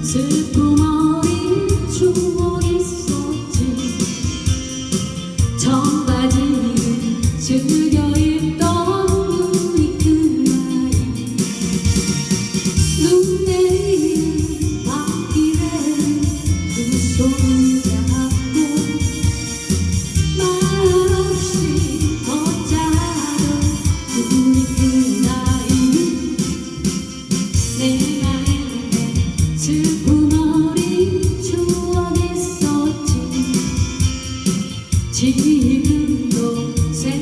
슬픔 있었지. 청바지 지금도 새